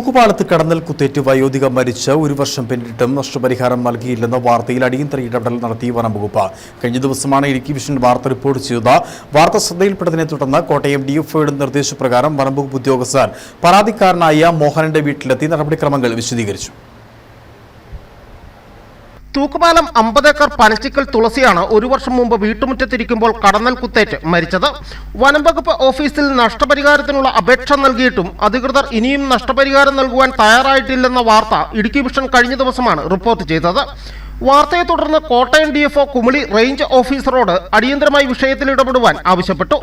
തൂക്കുപാലത്ത് കടന്നൽ കുത്തേറ്റ് വയോധിക മരിച്ച് ഒരു വർഷം പിന്നിട്ടും നഷ്ടപരിഹാരം നൽകിയില്ലെന്ന വാർത്തയിൽ അടിയന്തര ഇടപെടൽ നടത്തി വനം വകുപ്പ്. കഴിഞ്ഞ ദിവസമാണ് ഇടുക്കി വിഷൻ വാർത്ത റിപ്പോർട്ട് ചെയ്തത്. വാർത്ത ശ്രദ്ധയിൽപ്പെട്ടതിനെ തുടർന്ന് കോട്ടയം ഡിഎഫ്ഒയുടെ നിർദ്ദേശപ്രകാരം വനം വകുപ്പ് ഉദ്യോഗസ്ഥർ പരാതിക്കാരനായ മോഹനന്റെ വീട്ടിലെത്തി നടപടിക്രമങ്ങൾ വിശദീകരിച്ചു. തൂക്കുപാലം അമ്പതേക്കർ പനച്ചിക്കൽ തുളസിയാണ് ഒരു വർഷം മുമ്പ് വീട്ടുമുറ്റത്തിരിക്കുമ്പോൾ കടന്നൽ കുത്തേറ്റ് മരിച്ചത്. വനംവകുപ്പ് ഓഫീസിൽ നഷ്ടപരിഹാരത്തിനുള്ള അപേക്ഷ നൽകിയിട്ടും അധികൃതർ ഇനിയും നഷ്ടപരിഹാരം നൽകുവാൻ തയ്യാറായിട്ടില്ലെന്ന വാർത്ത ഇടുക്കി വിഷൻ കഴിഞ്ഞ ദിവസമാണ് റിപ്പോർട്ട് ചെയ്തത്. വാർത്തയെ തുടർന്ന് Kottayam D F Kumily range ഓഫീസറോട് അടിയന്തരമായി വിഷയത്തിൽ ഇടപെടുവാൻ ആവശ്യപ്പെട്ടു.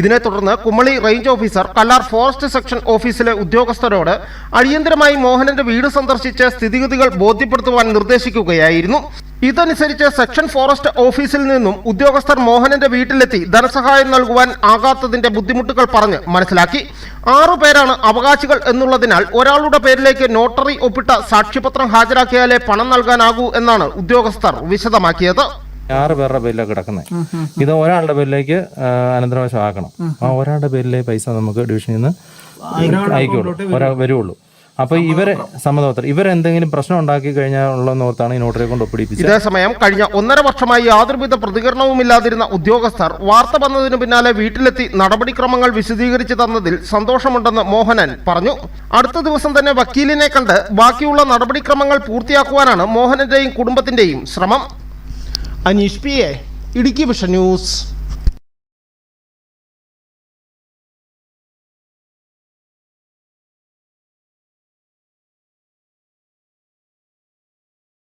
ഇതിനെ തുടർന്ന് Kumily range officer Kallar forest section ഓഫീസിലെ ഉദ്യോഗസ്ഥരോട് അടിയന്തരമായി മോഹനന്റെ വീട് സന്ദർശിച്ച് സ്ഥിതിഗതികൾ ബോധ്യപ്പെടുത്തുവാൻ നിർദ്ദേശിക്കുകയായിരുന്നു. ഇതനുസരിച്ച് സെക്ഷൻ ഫോറസ്റ്റ് ഓഫീസിൽ നിന്നും ഉദ്യോഗസ്ഥർ മോഹനന്റെ വീട്ടിലെത്തി ധനസഹായം നൽകുവാൻ ആകാത്തതിന്റെ ബുദ്ധിമുട്ടുകൾ പറഞ്ഞ് മനസ്സിലാക്കി. ആറു പേരാണ് അവകാശികൾ എന്നുള്ളതിനാൽ ഒരാളുടെ പേരിലേക്ക് നോട്ടറി ഒപ്പിട്ട സാക്ഷ്യപത്രം ഹാജരാക്കിയാലേ പണം നൽകാനാകൂ എന്നാണ് ഉദ്യോഗസ്ഥർ വിശദമാക്കിയത്. ആറ് പേരുടെ പേരിലാണ് കിടക്കുന്നത് ഇത് ഒരാളുടെ പേരിലേക്ക് അനന്തരവശം ആക്കണം. ആ ഒരാളുടെ പേരിലെ പൈസ നമുക്ക് ഡിവിഷനിൽ നിന്ന് അയക്കുള്ളൂ. ഒരാൾ വരുള്ളൂ. അപ്പൊ ഇവരെ സമ്മതപത്രം. ഇവരെന്തെങ്കിലും പ്രശ്നം ഉണ്ടാക്കി കഴിഞ്ഞാൽ ഉള്ളതെന്ന് ഓർത്താണ് ഈ നോട്ടറിയെ കൊണ്ട് ഒപ്പിടിപ്പിച്ചത്. ഇതേസമയം കഴിഞ്ഞ ഒന്നര വർഷമായി യാതൊരുവിധ പ്രതികരണവുമില്ലാതിരുന്ന ഉദ്യോഗസ്ഥർ വാർത്ത വന്നതിന് പിന്നാലെ വീട്ടിലെത്തി നടപടിക്രമങ്ങൾ വിശദീകരിച്ചു തന്നതിൽ സന്തോഷമുണ്ടെന്ന് മോഹനൻ പറഞ്ഞു. അടുത്ത ദിവസം തന്നെ വക്കീലിനെ കണ്ട് ബാക്കിയുള്ള നടപടിക്രമങ്ങൾ പൂർത്തിയാക്കുവാനാണ് മോഹനന്റെയും കുടുംബത്തിന്റെയും ശ്രമം. Aneesh P A Idukki vision news.